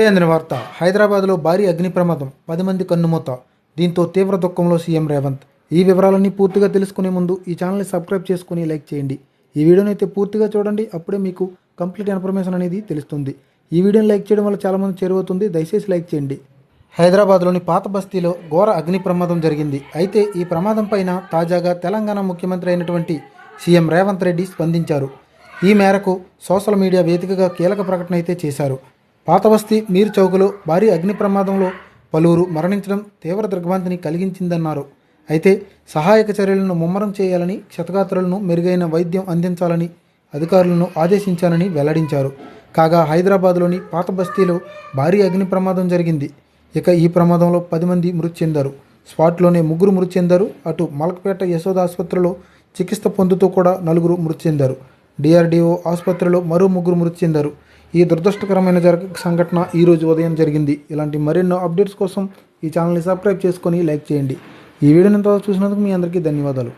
ఇప్పుడే అందిన వార్త హైదరాబాద్లో భారీ అగ్ని ప్రమాదం పది మంది కన్నుమూత. దీంతో తీవ్ర దుఃఖంలో సీఎం రేవంత్. ఈ వివరాలన్నీ పూర్తిగా తెలుసుకునే ముందు ఈ ఛానల్ని సబ్స్క్రైబ్ చేసుకుని లైక్ చేయండి. ఈ వీడియోని అయితే పూర్తిగా చూడండి అప్పుడే మీకు కంప్లీట్ ఇన్ఫర్మేషన్ అనేది తెలుస్తుంది. ఈ వీడియోని లైక్ చేయడం వల్ల చాలామంది చేరువవుతుంది దయచేసి లైక్ చేయండి. హైదరాబాద్లోని పాత బస్తీలో ఘోర అగ్ని ప్రమాదం జరిగింది. అయితే ఈ ప్రమాదం పైన తాజాగా తెలంగాణ ముఖ్యమంత్రి అయినటువంటి సీఎం రేవంత్ రెడ్డి స్పందించారు. ఈ మేరకు సోషల్ మీడియా వేదికగా కీలక ప్రకటన అయితే చేశారు. పాతబస్తీ మీర్ చౌక్లో భారీ అగ్ని ప్రమాదంలో పలువురు మరణించడం తీవ్ర దిగ్భ్రాంతిని కలిగించిందన్నారు. అయితే సహాయక చర్యలను ముమ్మరం చేయాలని క్షతగాత్రులను మెరుగైన వైద్యం అందించాలని అధికారులను ఆదేశించానని వెల్లడించారు. కాగా హైదరాబాద్లోని పాత బస్తీలో భారీ అగ్ని ప్రమాదం జరిగింది. ఇక ఈ ప్రమాదంలో పది మంది మృతి చెందారు. స్పాట్లోనే ముగ్గురు మృతి చెందారు. అటు మలకపేట యశోద ఆసుపత్రిలో చికిత్స పొందుతూ కూడా నలుగురు మృతి చెందారు. డిఆర్డీఓ ఆసుపత్రిలో మరో ముగ్గురు మృతి చెందారు. ఈ దురదృష్టకరమైన జరగ సంఘటన ఈ రోజు ఉదయం జరిగింది. ఇలాంటి మరెన్నో అప్డేట్స్ కోసం ఈ ఛానల్ని సబ్స్క్రైబ్ చేసుకొని లైక్ చేయండి. ఈ వీడియోని ఇంతవరకు చూసినందుకు మీ అందరికీ ధన్యవాదాలు.